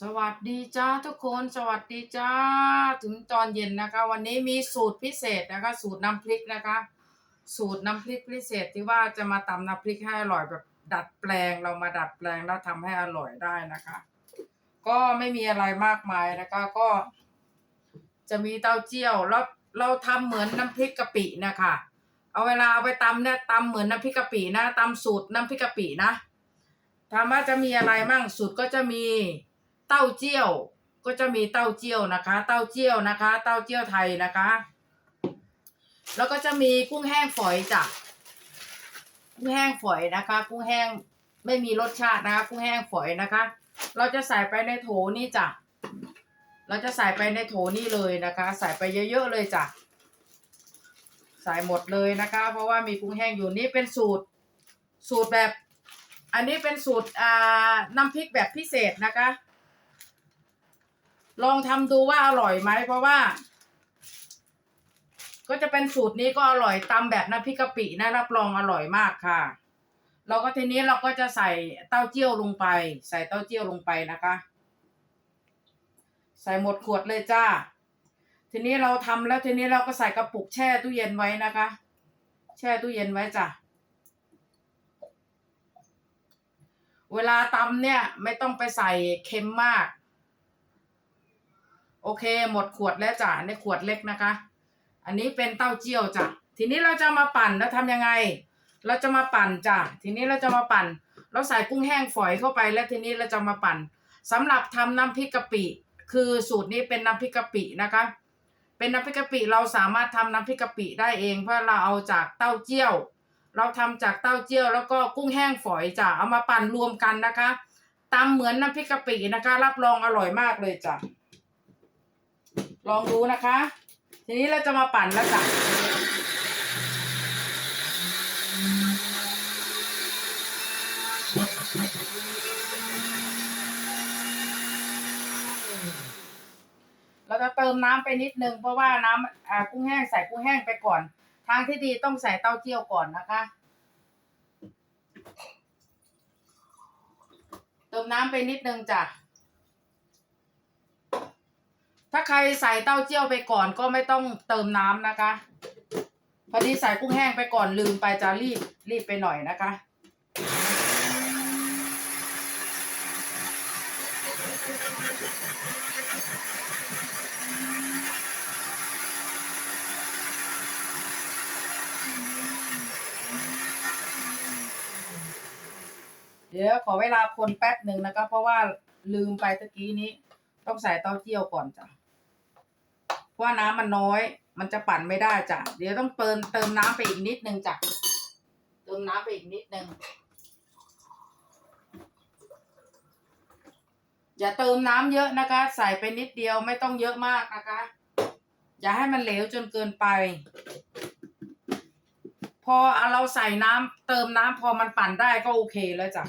สวัสดีจ้าทุกคนสวัสดีจ้าถึงตอนเย็นนะคะ วันนี้มีสูตรพิเศษนะคะ สูตรน้ำพริกนะคะ สูตรน้ำพริกพิเศษที่ว่าจะมาตำน้ำพริกให้อร่อยแบบดัดแปลงเรามาดัดแปลงแล้วทำให้อร่อยได้นะคะ ก็ไม่มีอะไรมากมายนะคะก็ จะมีเต้าเจี้ยวแล้วเราทำเหมือนน้ำพริกกะปินะคะเอาเวลาเอาไปตำเนี่ยตำเหมือนน้ำพริกกะปินะตำสูตรน้ำพริกกะปินะถามว่าจะมีอะไรมั่งสูตรก็จะมี เต้าเจี้ยว ก็จะมีเต้าเจี้ยวนะคะ เต้าเจี้ยวนะคะ เต้าเจี้ยวไทยนะคะ แล้วก็จะมีกุ้งแห้งฝอยจ้ะกุ้งแห้งฝอยนะคะ กุ้งแห้งไม่มีรสชาตินะคะ กุ้งแห้งฝอยนะคะ เราจะใส่ไปในโถนี่จ้ะเราจะใส่ไปในโถนี่เลยนะคะ ใส่ไปเยอะๆเลยจ้ะใส่หมดเลยนะคะ เพราะว่ามีกุ้งแห้งอยู่นี่เป็นสูตร สูตรแบบ อันนี้เป็นสูตรอ่าน้ำพริกแบบพิเศษนะคะ ลองทำดูว่าอร่อยไหมเพราะว่า ก็จะเป็นสูตรนี้ก็อร่อยตำแบบน้ำพริกกะปินะรับรองอร่อยมากค่ะ เราก็ทีนี้เราก็จะใส่เต้าเจี้ยวลงไป ใส่เต้าเจี้ยวลงไปนะคะ ใส่หมดขวดเลยจ้า ทีนี้เราทำแล้วทีนี้เราก็ใส่กระปุกแช่ตู้เย็นไว้นะคะ แช่ตู้เย็นไว้จ้ะเวลาตำเนี่ยไม่ต้องไปใส่เค็มมาก โอเค หมดขวดแล้วจ้ะในขวดเล็กนะคะ อันนี้เป็นเต้าเจี้ยวจ้ะทีนี้เราจะมาปั่นแล้วทำยังไง เราจะมาปั่นจ้ะทีนี้เราจะมาปั่น เราใส่กุ้งแห้งฝอยเข้าไปแล้วทีนี้เราจะมาปั่นสำหรับทำน้ำพริกกะปิ คือสูตรนี้เป็นน้ำพริกกะปินะคะ เป็นน้ำพริกกะปิเราสามารถทำน้ำพริกกะปิได้เองเพราะเราเอาจากเต้าเจี้ยว เราทำจากเต้าเจี้ยว แล้วก็กุ้งแห้งฝอยจ้ะเอามาปั่นรวมกันนะคะตำเหมือนน้ำพริกกะปินะคะ รับรองอร่อยมากเลยจ้ะ ลองดูนะคะ ทีนี้เราจะมาปั่นแล้วจ้ะเราจะเติมน้ำไปนิดนึงเพราะว่าน้ำอ่ากุ้งแห้งใส่กุ้งแห้งไปก่อน ทางที่ดีต้องใส่เต้าเจี้ยวก่อนนะคะ เติมน้ำไปนิดนึงจ้ะ ถ้าใครใส่เต้าเจี้ยวไปก่อนก็ไม่ต้องเติมน้ำนะคะ พอดีใส่กุ้งแห้งไปก่อนลืมไปจะรีบรีบไปหน่อยนะคะเดี๋ยวขอเวลาคนแป๊บหนึ่งนะคะ เพราะว่าลืมไปตะกี้นี้ ต้องใส่เต้าเจี้ยวก่อนจ้ะ เพราะน้ำมันน้อย มันจะปั่นไม่ได้จ้ะ เดี๋ยวต้องเติมเติมน้ำไปอีกนิดนึงจ้ะ เติมน้ำไปอีกนิดนึง อย่าเติมน้ำเยอะนะคะ ใส่ไปนิดเดียวไม่ต้องเยอะมากนะคะ อย่าให้มันเหลวจนเกินไป พอเราใส่น้ำเติมน้ำพอมันปั่นได้ก็โอเคแล้วจ้ะ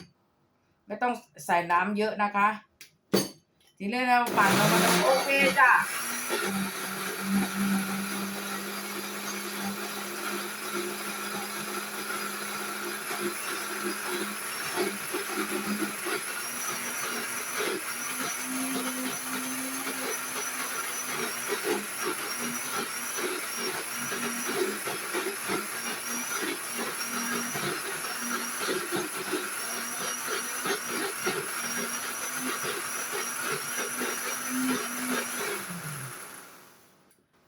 ไม่ต้องใส่น้ำเยอะนะคะ ทีนี้เราปั่นเรามันโอเคจ้ะ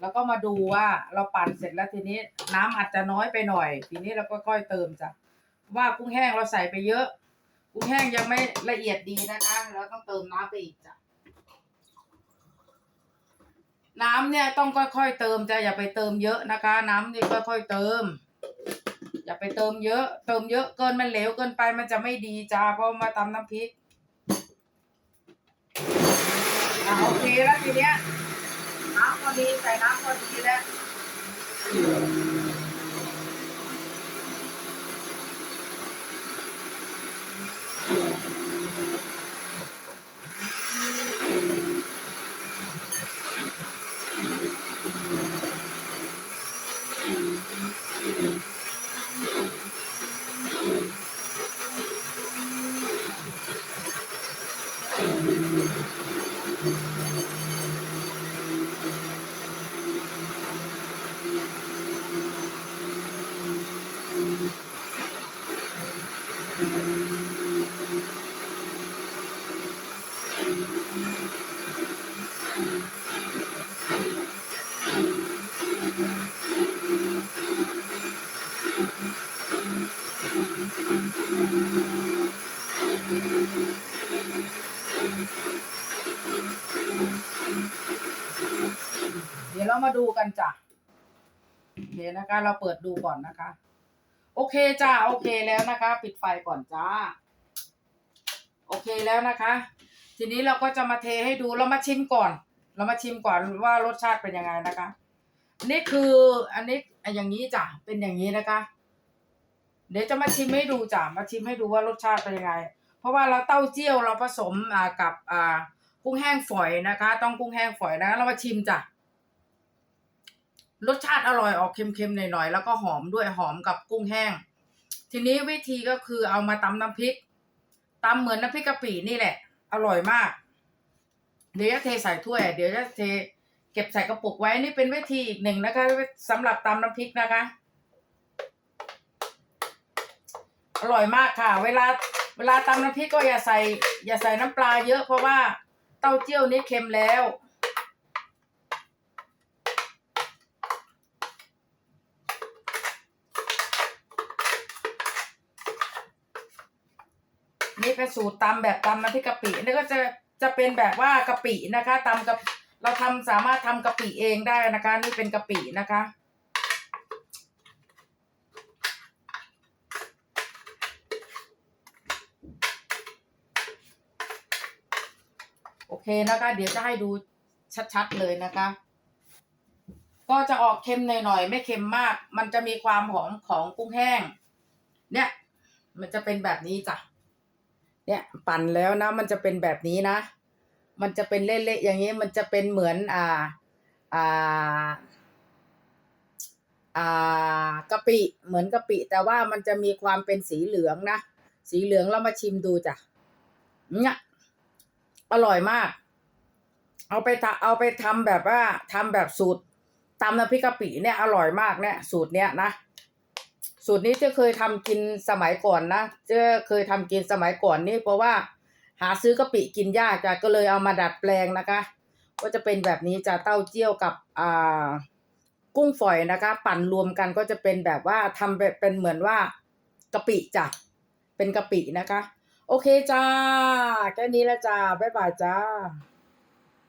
แล้วก็มาดูว่าเราปั่นเสร็จแล้วทีนี้น้ำอาจจะน้อยไปหน่อย ทีนี้เราก็ค่อยเติมจ้ะว่ากุ้งแห้งเราใส่ไปเยอะ กุ้งแห้งยังไม่ละเอียดดีนะคะเราต้องเติมน้ำไปอีกจ้ะน้ำเนี่ยต้องค่อยๆเติมจ้ะอย่าไปเติมเยอะนะคะ น้ำนี่ค่อยๆเติม อย่าไปเติมเยอะ เติมเยอะเกินมันเหลวเกินไปมันจะไม่ดีจ้าเพราะมาตำน้ำพริกอะ โอเคแล้วทีเนี้ยน้ำพอดีใส่น้ำพอดีแล้ว เดี๋ยวเรามาดูกันจ้ะเดี๋ยวนะคะ เราเปิดดูก่อนนะคะ โอเคจ้าโอเคแล้วนะคะ ปิดไฟก่อนจ้า โอเคแล้วนะคะ ทีนี้เราก็จะมาเทให้ดูเรามาชิมก่อน เรามาชิมก่อนว่ารสชาติเป็นยังไงนะคะ นี่คืออันนี้อย่างนี้จ้ะเป็นอย่างนี้นะคะ เดี๋ยวจะมาชิมให้ดูจ้ะมาชิมให้ดูว่ารสชาติเป็นยังไง เพราะว่าเราเต้าเจี้ยวเราผสมอ่ากับอ่ากุ้งแห้งฝอยนะคะ ต้องกุ้งแห้งฝอยนะเรามาชิมจ้ะรสชาติอร่อยออกเค็มๆหน่อยๆแล้วก็หอมด้วยหอมกับกุ้งแห้ง ทีนี้วิธีก็คือเอามาตำน้ำพริกตำเหมือนน้ำพริกกะปินี่แหละ อร่อยมาก เดี๋ยวจะเทใส่ถ้วย เดี๋ยวจะเทเก็บใส่กระปุกไว้นี่เป็นวิธีอีกหนึ่งนะคะสำหรับตำน้ำพริกนะคะ อร่อยมากค่ะ เวลาเวลาตำน้ำพริกก็อย่าใส่ อย่าใส่น้ำปลาเยอะเพราะว่าเต้าเจี้ยวนี้เค็มแล้ว ป็นสูตรตำแบบตำน้ำพริกกะปินี่ก็จะจะเป็นแบบว่ากะปินะคะตำกับเราทำสามารถทำกะปิเองได้นะคะ นี่เป็นกะปินะคะโอเคนะคะ เดี๋ยวจะให้ดูชัดๆเลยนะคะ ก็จะออกเค็มหน่อยๆไม่เค็มมาก มันจะมีความหอมของกุ้งแห้ง เนี่ย มันจะเป็นแบบนี้จ้ะ เนี่ยปั่นแล้วนะ มันจะเป็นแบบนี้นะ มันจะเป็นเละๆอย่างนี้ มันจะเป็นเหมือน อ่า อ่า อ่ากะปิเหมือนกะปิ แต่ว่ามันจะมีความเป็นสีเหลืองนะ สีเหลืองเรามาชิมดูจ้ะเนี่ยอร่อยมาก เอาไปเอาไปทำแบบว่าทำแบบสูตรตำน้ำพริกกะปิเนี่ยอร่อยมากเนี่ยสูตรเนี้ยนะ สูตรนี้เจะเคยทำกินสมัยก่อนนะเจะเคยทำกินสมัยก่อนนี่เพราะว่าหาซื้อกะปิกินยากจ้ะก็เลยเอามาดัดแปลงนะคะ ก็จะเป็นแบบนี้จะเต้าเจี้ยวกับอ่ากุ้งฝอยนะคะ ปั่นรวมกันก็จะเป็นแบบว่าทำแบบเป็นเหมือนว่ากะปิจ้ะเป็นกะปินะคะ โอเคจ้าแค่นี้แล้วจ้าบ๊ายบายจ้า